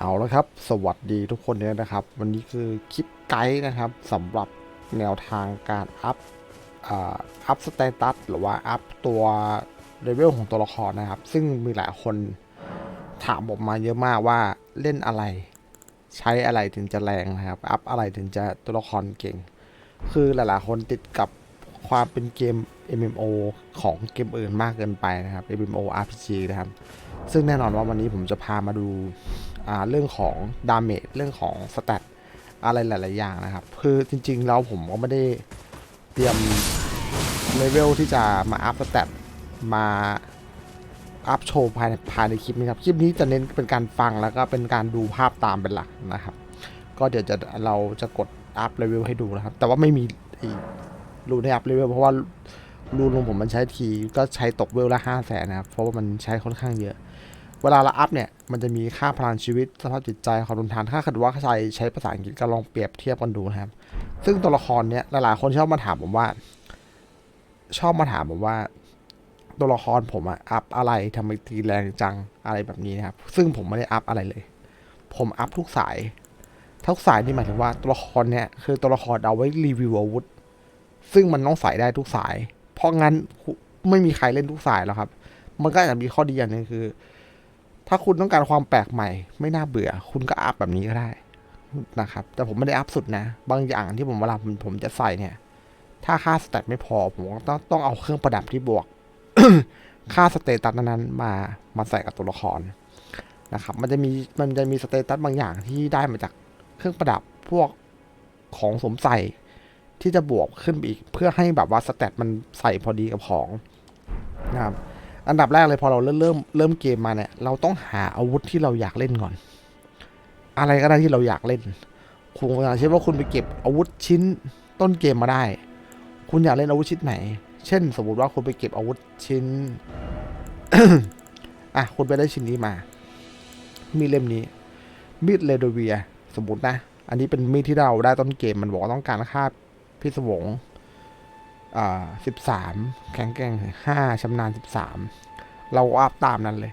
เอาละครับ สวัสดีทุกคนเนี่ยนะครับ วันนี้คือคลิปไกด์นะครับสำหรับแนวทางการอัพอัพสเตตัสหรือว่าอัพตัวเลเวลของตัวละครนะครับ ซึ่งมีหลายคนถามผมมาเยอะมากว่าเล่นอะไร ใช้อะไรถึงจะแรงนะครับ อัพอะไรถึงจะตัวละครเก่ง คือหลายๆคนติดกับความเป็นเกม MMO ของเกมอื่นมากเกินไปนะครับ MMO RPG นะครับ ซึ่งแน่นอนว่าวันนี้ผมจะพามาดู เรื่องของดาเมจเรื่องของสแตทอะไรหลาย ๆ อย่างนะครับ คือจริง ๆ แล้วผมก็ไม่ได้เตรียมเลเวลที่จะมาอัพสแตทมาอัพโชว์ภายในภายในคลิปนี้ครับ คลิปนี้จะเน้นเป็นการฟังแล้วก็เป็นการดูภาพตามเป็นหลักนะครับ ก็เดี๋ยวจะเราจะกดอัพเลเวลให้ดูนะครับ แต่ว่าไม่มีรูในอัพเลเวลเพราะว่ารูนของผมมันใช้ทีก็ใช้ตกเวลละห้าแสนนะครับ เพราะว่ามันใช้ค่อนข้างเยอะ เวลาเราอัพเนี่ย มันจะมีค่าพลังชีวิตสภาพจิตใจความรุนทานถ้าเกิดว่าใครใช้ภาษาอังกฤษก็ลองเปรียบเทียบกันดูนะครับ ซึ่งตัวละครเนี่ยหลายๆ คนชอบมาถามผมว่า ชอบมาถามผมว่า ตัวละครผมอะอัพอะไรทำไมตีแรงจังอะไรแบบนี้นะครับ ซึ่งผมไม่ได้อัพอะไรเลย ผมอัพทุกสายทุกสายนี่หมายถึงว่าตัวละครเนี่ยคือตัวละครเอาไว้รีวิวอาวุธซึ่งมันต้องใส่ได้ทุกสาย เพราะงั้นไม่มีใครเล่นทุกสายแล้วครับ มันก็อาจจะมีข้อดีอย่างหนึงคือ ถ้าคุณต้องการความแปลกใหม่ ไม่น่าเบื่อ คุณก็อัพแบบนี้ก็ได้นะครับ แต่ผมไม่ได้อัพสุดนะ บางอย่างที่ผมเวลาผมจะใส่เนี่ย ถ้าค่าสเตตไม่พอ ผมต้องต้องเอาเครื่องประดับที่บวก ค่าสเตตัสนั้นๆมามาใส่กับตัวละครนะครับ มันจะมีมันจะมีสเตตัสบางอย่างที่ได้มาจากเครื่องประดับพวกของสวมใส่ที่จะบวกขึ้นอีก เพื่อให้แบบว่าสเตตมันใส่พอดีกับของนะครับ อันดับแรกเลยพอเราเริ่มเริ่มเริ่มเกมมาเนี่ย เราต้องหาอาวุธที่เราอยากเล่นก่อน อะไรก็ได้ที่เราอยากเล่น คุณอย่างเช่นว่าคุณไปเก็บอาวุธชิ้นต้นเกมมาได้ คุณอยากเล่นอาวุธชิ้นไหน เช่น สมมติว่าคุณไปเก็บอาวุธชิ้น อะคุณไปได้ชิ้นนี้มา มีเล่มนี้ มีดเรโดเวีย สมมตินะ อันนี้เป็นมีดที่เราได้ต้นเกมมันบอกว่าต้องการค่าพิศวง อ่าสิบสามแข็งแกร่งห้าชำนาญสิบสามเราอัพตามนั้นเลย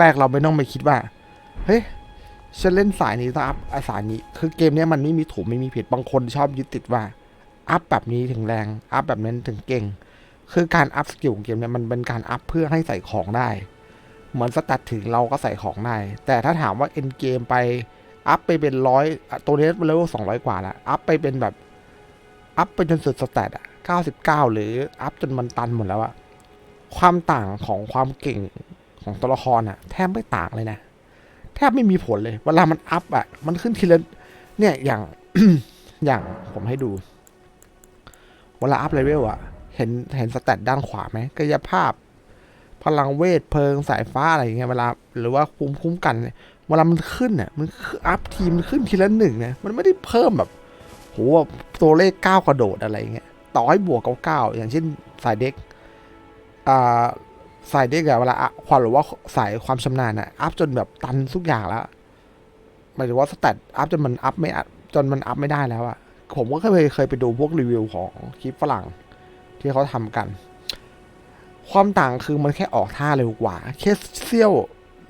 แรก ๆ เราไม่ต้องไปคิดว่า เฮ้ยฉันเล่นสายนี้ต้องอัพอสายนี้ คือเกมนี้มันไม่มีถูกไม่มีผิดบางคนชอบยึดติดว่า อัพแบบนี้ถึงแรง อัพแบบนั้นถึงเก่ง คือการอัพสกิลของเกมเนี้ยมันเป็นการอัพเพื่อให้ใส่ของได้ เหมือนสตัดถึงเราก็ใส่ของได้ แต่ถ้าถามว่าเอ็นเกมไปอัพไปเป็นร้อยตัวนี้เลเวลสองร้อยกว่าแล้วอัพไปเป็นแบบอัพไปจนสุดสแตทอะ 99 หรืออัพจนมันตันหมดแล้วอะความต่างของความเก่งของตัวละครอะแทบไม่ต่างเลยนะ แทบไม่มีผลเลย เวลามันอัพอะมันขึ้นทีละเนี่ยอย่างอย่างผมให้ดู เวลาอัพเลเวลอะเห็นเห็นสแตทด้านขวาไหมกายภาพ พลังเวทเพลิงสายฟ้าอะไรอย่างเงี้ยเวลาหรือว่าคุ้มคุ้มกันเนี่ยเวลามันขึ้นเนี่ยมันออัพทีมมันขึ้นทีละหนึ่งเนี่ยมันไม่ได้เพิ่มแบบโหตัวเลขเก้ากระโดดอะไรเงี้ย ต่อให้บวกเก้าเก้าอย่างเช่นสายเด็กอ่าสายเด็กอะเวลาความหรือว่าสายความชำนาญอะอัพจนแบบตันทุกอย่างแล้วหมายถึงว่าสแตทอัพจนมันอัพไม่จนมันอัพไม่ได้แล้วอะผมก็เคยเคยไปดูพวกรีวิวของคลิปฝรั่งที่เขาทำกัน ความต่างคือมันแค่ออกท่าเร็วกว่าแค่เสี้ยว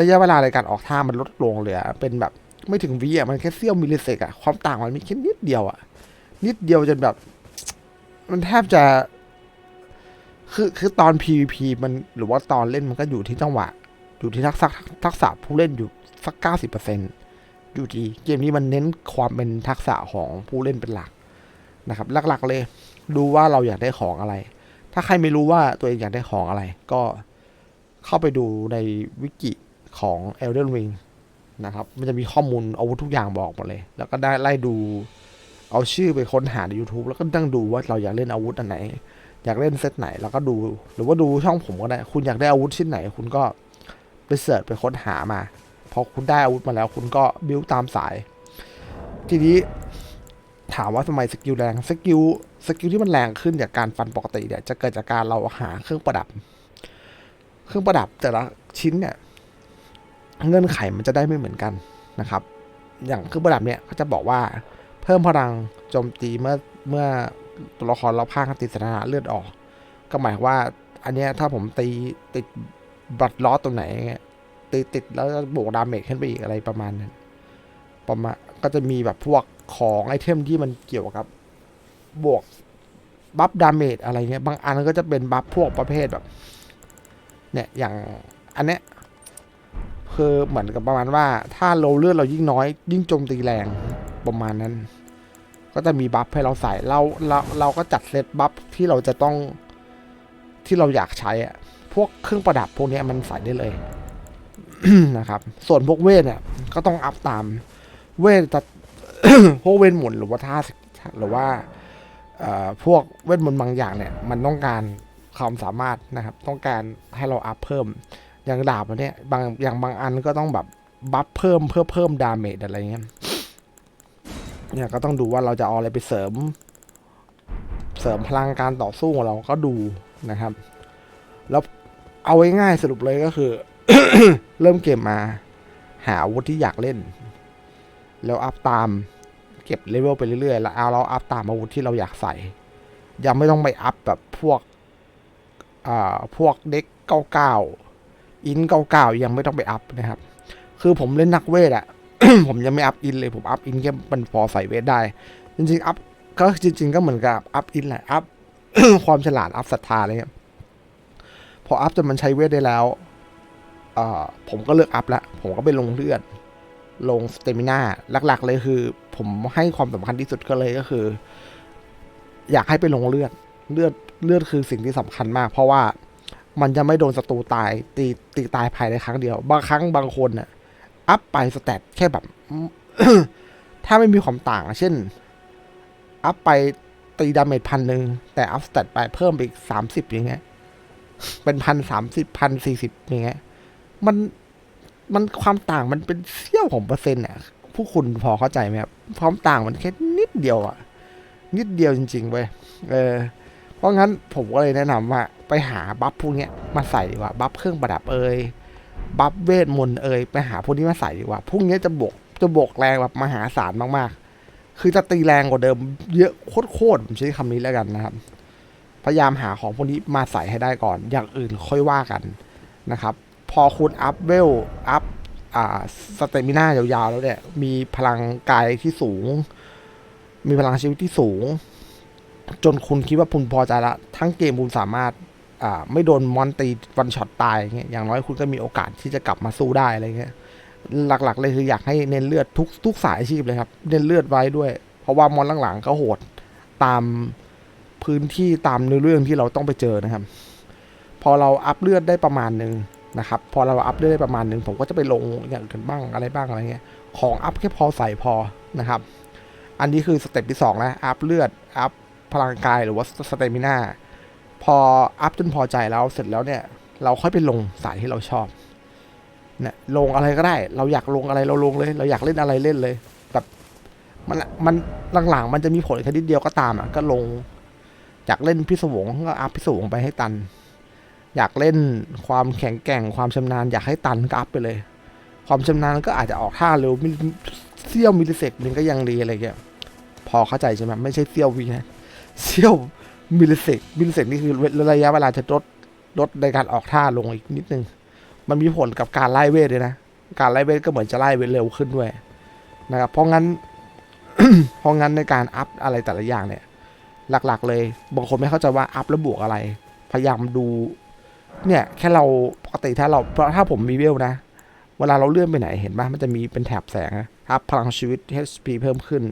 ระยะเวลาในการออกท่ามันลดลงเหลือเป็นแบบไม่ถึงวิอะมันแค่เสี้ยวมิลลิเซกอะความต่างมันมีแค่นิดเดียวอะนิดเดียวจนแบบ มันแทบจะ คือคือตอน PVP มันหรือว่าตอนเล่นมันก็อยู่ที่จังหวะ อยู่ที่ทักษะทักษะผู้เล่นอยู่สักเก้าสิบเปอร์เซ็นอยู่ที่เกมนี้มันเน้นความเป็นทักษะของผู้เล่นเป็นหลักนะครับ หลัก ๆ เลยดูว่าเราอยากได้ของอะไร ถ้าใครไม่รู้ว่าตัวเองอยากได้ของอะไร ก็เข้าไปดูในวิกิของ Elden Ring นะครับ มันจะมีข้อมูลอาวุธทุกอย่างบอกหมดเลย แล้วก็ได้ไล่ดู เอาชื่อไปค้นหาใน YouTube แล้วก็นั่งดูว่าเราอยากเล่นอาวุธอันไหน อยากเล่นเซตไหน แล้วก็ดู หรือว่าดูช่องผมก็ได้ คุณอยากได้อาวุธชิ้นไหน คุณก็ไปเสิร์ชไปค้นหามาพอคุณได้อาวุธมาแล้ว คุณก็บิวตามสาย ทีนี้ถามว่าทำไมสกิลแรงสกิลสกิลที่มันแรงขึ้นจากการฟันปกติเนี่ยจะเกิดจากการเราหาเครื่องประดับ เครื่องประดับแต่ละชิ้นเนี่ยเงื่อนไขมันจะได้ไม่เหมือนกันนะครับ อย่างเครื่องประดับเนี่ยเขาจะบอกว่า พิ่มพลังโจมตีเมื่อเมื่อตัวละครเราพากันติดสถานะเลือดออก ก็หมายว่า อันเนี้ยถ้าผมตีติดบัตรล้อตรงไหนเงี้ยตีติดแล้วบวกดาเมจขึ้นไปอีกอะไรประมาณนั้นประมาณก็จะมีแบบพวกของไอเทมที่มันเกี่ยวกับบวกบัฟดาเมจอะไรเงี้ยบางอันก็จะเป็นบัฟพวกประเภทแบบ เนี่ยอย่างอันเนี้ยคือเหมือนกับประมาณว่า ถ้าเราเลือดเรายิ่งน้อย ยิ่งโจมตีแรง ประมาณนั้น ก็จะมีบัฟให้เราใส่เราเราเราก็จัดเซตบัฟที่เราจะต้องที่เราอยากใช้อะพวกเครื่องประดับพวกนี้มันใส่ได้เลยนะครับ ส่วนพวกเวทเนี่ยก็ต้องอัพตาม เวทจะพวกเวทหมุนหรือว่าท่าหรือว่าพวกเวทมนต์บางอย่างเนี่ย มันต้องการความสามารถนะครับ ต้องการให้เราอัพเพิ่ม อย่างดาบอันเนี่ยบางอย่างบางอันก็ต้องแบบบัฟเพิ่มเพื่อเพิ่มดาเมจอะไรเงี้ย เนี่ยก็ต้องดูว่าเราจะเอาอะไรไปเสริม เสริมพลังการต่อสู้ของเราก็ดูนะครับ แล้วเอาง่ายๆสรุปเลยก็คือ เริ่มเกมมา หาอาวุธที่อยากเล่น แล้วอัพตามเก็บเลเวลไปเรื่อยๆแล้วเอาเราอัพตามอาวุธที่เราอยากใส่ ยังไม่ต้องไปอัพแบบพวกอ่าพวกเด็กเก้าเก้าอินเก้าเก้ายังไม่ต้องไปอัพนะครับ คือผมเล่นนักเวทอะ ผมยังไม่อัพอินเลยผมอัพอินแค่มันพอใส่เวทได้ จริงๆอัพก็จริง ๆ ก็เหมือนกับอัพอินแหละอัพความฉลาดอัพศรัทธาอะไรเงี้ยพออัพจนมันใช้เวทได้แล้วเอ่อผมก็เลือกอัพละผมก็ไปลงเลือด ลงสเตมิน่าหลัก ๆ เลยคือ ผมให้ความสำคัญที่สุดก็เลยก็คือ อยากให้ไปลงเลือด เลือดเลือดคือสิ่งที่สำคัญมาก เพราะว่ามันจะไม่โดนศัตรูตายตีตีตายภายในครั้งเดียว บางครั้งบางคนน่ะ อัพไปสแตทแค่แบบถ้าไม่มีความต่าง เช่น อัพไปตีดาเมจพันหนึ่งแต่อัพสแตทไปเพิ่มไปอีกสามสิบอย่างเงี้ย เป็นพันสามสิบพันสี่สิบอย่างเงี้ย มันมันความต่างมันเป็นเสี้ยวของเปอร์เซ็นต์เนี่ยผู้คุณพอเข้าใจไหมครับความต่างมันแค่นิดเดียวอะนิดเดียวจริงๆเว้ยเออ เพราะงั้นผมก็เลยแนะนำว่า ไปหาบัฟพวกเนี้ยมาใส่ดีกว่าบัฟเครื่องประดับเอ่ย บัฟเวทมนต์เอ่ยไปหาพวกนี้มาใส่ดีกว่าพวกนี้จะบวกจะบวกแรงแบบมหาศาลมากๆ คือจะตีแรงกว่าเดิม เยอะโคตรๆผมใช้คำนี้แล้วกันนะครับ พยายามหาของพวกนี้มาใส่ให้ได้ก่อน อย่างอื่นค่อยว่ากันนะครับ พอคุณอัพเวลอัพอ่าสเตมิน่ายาวๆ แล้วเนี่ย มีพลังกายที่สูง มีพลังชีวิตที่สูง จนคุณคิดว่าคุณพอใจละ ทั้งเกมคุณสามารถ ไม่โดนมอนตีวันช็อตตายอย่างเงี้ยอย่างน้อยคุณก็มีโอกาสที่จะกลับมาสู้ได้อะไรเงี้ยหลักๆเลยคืออยากให้เน้นเลือดทุกทุกสายอาชีพเลยครับ เน้นเลือดไว้ด้วย เพราะว่ามอนหลังๆก็โหดตามพื้นที่ตามเนื้อเรื่องที่เราต้องไปเจอนะครับ พอเราอัพเลือดได้ประมาณหนึ่งนะครับ พอเราอัพเลือดได้ประมาณหนึ่งผมก็จะไปลงอย่างอื่นบ้างอะไรบ้างอะไรเงี้ยของอัพแค่พอใส่พอนะครับ อันนี้คือสเต็ปที่สองแล้วอัพเลือดอัพพลังกายหรือว่าสเตมิน่า พออัพจนพอใจแล้วเสร็จแล้วเนี่ย เราค่อยไปลงสายที่เราชอบเนี่ยลงอะไรก็ได้ เราอยากลงอะไรเราลงเลย เราอยากเล่นอะไรเล่นเลยแบบมันมันหลังๆมันจะมีผลแค่นิดเดียวก็ตามอะ ก็ลงอยากเล่นพิศวงก็อัพพิศวงไปให้ตัน อยากเล่นความแข็งแกร่งความชำนาญ อยากให้ตันก็อัพไปเลย ความชำนาญก็อาจจะออกท่าเร็วมิเซี่ยวมิลลิเซกนึงก็ยังดีอะไรเงี้ยพอเข้าใจใช่ไหมไม่ใช่เซี่ยววีนะเซี่ยว มิลลิเซกมิลลิเซกนี่คือระยะเวลาจะลดลดในการออกท่าลงอีกนิดนึง มันมีผลกับการไล่เวทเลยนะ การไล่เวทก็เหมือนจะไล่เวทเร็วขึ้นด้วยนะครับ เพราะงั้น เพราะงั้นในการอัพอะไรแต่ละอย่างเนี่ย หลักๆ เลย บางคนไม่เข้าใจว่าอัพแล้วบวกอะไร พยายามดู เนี่ย แค่เราปกติถ้าเรา เพราะถ้าผมมีเวลนะ เวลาเราเลื่อนไปไหนเห็นปะมันจะมีเป็นแถบแสงนะอัพพลังชีวิต HP เพิ่มขึ้น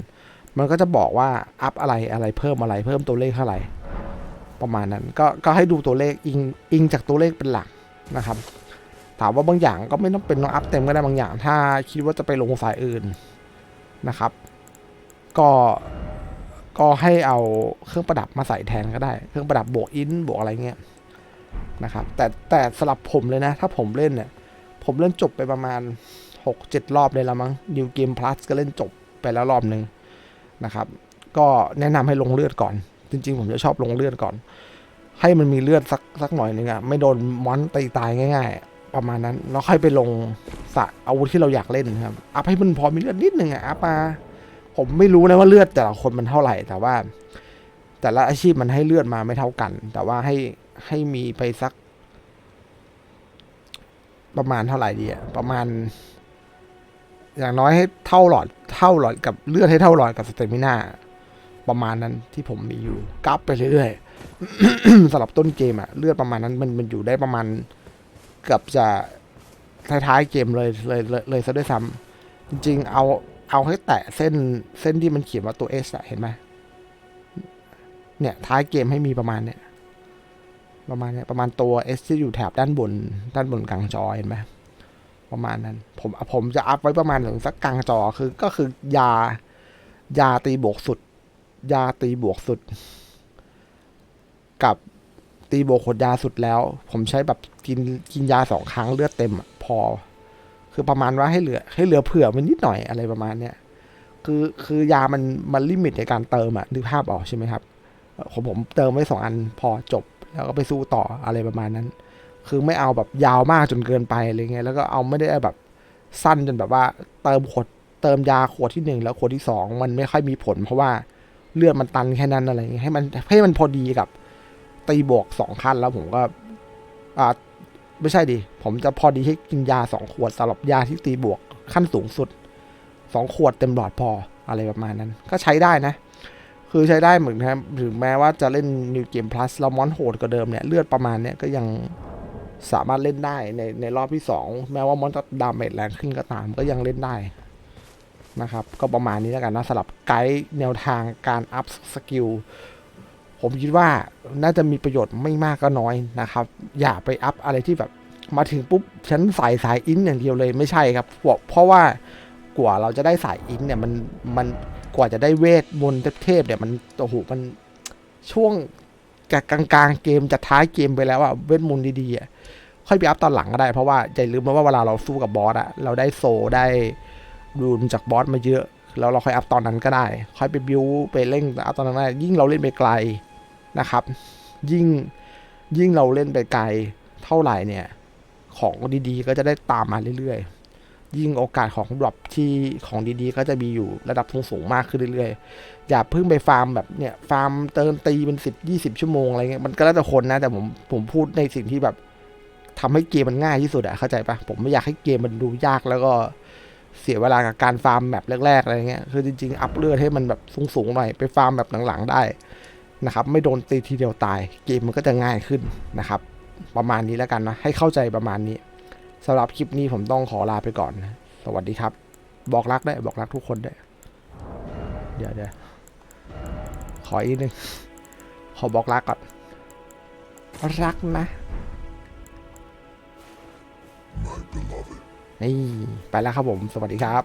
มันก็จะบอกว่าอัพอะไรอะไรเพิ่มอะไร เพิ่มตัวเลขเท่าไหร่ ประมาณนั้นก็ก็ให้ดูตัวเลขอิงอิงจากตัวเลขเป็นหลักนะครับ ถามว่าบางอย่างก็ไม่ต้องเป็นต้องอัพเต็มก็ได้บางอย่าง ถ้าคิดว่าจะไปลงสายอื่นนะครับ ก็ก็ให้เอาเครื่องประดับมาใส่แทนก็ได้ เครื่องประดับบวกอินบวกอะไรเงี้ยนะครับ แต่แต่สำหรับผมเลยนะ ถ้าผมเล่นเนี่ย ผมเล่นจบไปประมาณ 6-7 รอบเลยล้วมั้ง New Game Plus ก็เล่นจบไปแล้วรอบหนึ่งนะครับ ก็แนะนำให้ลงเลือดก่อน จริง ๆ ผมจะชอบลงเลือดก่อน ให้มันมีเลือดสักสักหน่อยหนึงอะไม่โดนมอนตีตายง่าย ๆ ประมาณนั้นแล้วค่อยไปลงสะอาวุธที่เราอยากเล่นครับอัพให้มันพอมีเลือดนิดหนึ่งอะอัพมาผมไม่รู้นะว่าเลือดแต่ละคนมันเท่าไหร่แต่ว่า แต่ละอาชีพมันให้เลือดมาไม่เท่ากัน แต่ว่าให้ให้มีไปสัก ประมาณเท่าไหร่ดีอะประมาณ อย่างน้อยให้เท่าหลอดเท่าหลอดกับเลือดให้เท่าหลอดกับสเตมินา ประมาณนั้นที่ผมมีอยู่กราฟไปเรื่อยๆสำหรับต้นเกมอะเลือดประมาณนั้นมันมันอยู่ได้ประมาณเกือบจะท้ายๆเกมเลยเลยเลยเลยซะด้วยซ้ำจริงๆเอาเอาให้แตะเส้นเส้นที่มันเขียนว่าตัว S อะเห็นไหมเนี่ยท้ายเกมให้มีประมาณเนี่ยประมาณเนี้ยประมาณตัว S ที่อยู่แถบด้านบน ด้านบนกลางจอเห็นไหมประมาณนั้น ผมผมจะอัพไว้ประมาณถึงสักกลางจอคือก็คือยา ยาตีบวกสุด ยาตีบวกสุด กับตีบวกขวดยาสุดแล้ว ผมใช้แบบกินกินยาสองครั้งเลือดเต็มพอ คือประมาณว่าให้เหลือ ให้เหลือเผื่อมันนิดหน่อยอะไรประมาณเนี้ยคือคือยามันมันลิมิตในการเติมอะนึกภาพออกใช่ไหมครับเอ่อของผมเติมไว้สองอันพอจบ แล้วก็ไปสู้ต่ออะไรประมาณนั้น คือไม่เอาแบบยาวมากจนเกินไปอะไรเงี้ยแล้วก็เอาไม่ได้แบบสั้นจนแบบว่า เติมขวดเติมยาขวดที่หนึ่งแล้วขวดที่สองมันไม่ค่อยมีผล เพราะว่า เลือดมันตันแค่นั้นอะไรเงี้ยให้มันให้มันพอดีกับตีบวกสองขั้นแล้วผมก็ อ่า ไม่ใช่ดิ ผมจะพอดีให้กินยาสองขวดสำหรับยาที่ตีบวกขั้นสูงสุดสองขวดเต็มหลอดพออะไรประมาณนั้น ก็ใช้ได้นะ คือใช้ได้เหมือนครับถึงแม้ว่าจะเล่น New Game Plus แล้วมอนโหดกว่าเดิมเนี่ย เลือดประมาณเนี้ยก็ยังสามารถเล่นได้ในในรอบที่สองแม้ว่ามอนจะดาเมจแรงขึ้นก็ตามก็ยังเล่นได้ นะครับ ก็ประมาณนี้แล้วกันนะสำหรับไกด์แนวทางการอัพสกิลผมคิดว่าน่าจะมีประโยชน์ไม่มากก็น้อยนะครับ อย่าไปอัพอะไรที่แบบมาถึงปุ๊บฉันใส่สายอินอย่างเดียวเลยไม่ใช่ครับเพราะว่ากว่าเราจะได้สายอินเนี่ยมันมันกว่าจะได้เวทมนต์เทพเนี่ยมันโอ้โหมันช่วงกลางกลางๆเกมจะท้ายเกมไปแล้วอะเวทมนต์ดีๆค่อยไปอัพตอนหลังก็ได้เพราะว่าอย่าลืมนะว่าเวลาเราสู้กับบอสอะเราได้โซได้ รูจากบอสมาเยอะ แล้วเราค่อยอัพตอนนั้นก็ได้ ค่อยไปบิวไปเล่นอัพตอนนั้นได้ยิ่งเราเล่นไปไกลนะครับ ยิ่งยิ่งเราเล่นไปไกลเท่าไหร่เนี่ย ของดีๆ ก็จะได้ตามมาเรื่อยๆ ยิ่งโอกาสของดรอปที่ของดีๆ ก็จะมีอยู่ระดับสูงๆมากขึ้นเรื่อยๆ อย่าเพิ่งไปฟาร์มแบบเนี่ยฟาร์มเติมตีเป็นสิบยี่สิบชั่วโมงอะไรเงี้ยมันก็แล้วแต่คนนะแต่ผมผมพูดในสิ่งที่แบบทำให้เกมมันง่ายที่สุดอะเข้าใจปะผมไม่อยากให้เกมมันดูยากแล้วก็ เสียเวลากับการฟาร์มแบบแรกๆอะไรเงี้ยคือจริงๆ อัพเลือดให้มันแบบสูงๆหน่อยไปฟาร์มแบบหลังๆได้นะครับ ไม่โดนตีทีเดียวตาย เกมมันก็จะง่ายขึ้นนะครับ ประมาณนี้แล้วกันนะให้เข้าใจประมาณนี้สำหรับคลิปนี้ผมต้องขอลาไปก่อนนะสวัสดีครับ บอกรักได้บอกรักทุกคนได้เดี๋ยวเดี๋ยวขออีกหนึ่งขอบอกรักก่อนรักนะ นี่ไปแล้วครับผม สวัสดีครับ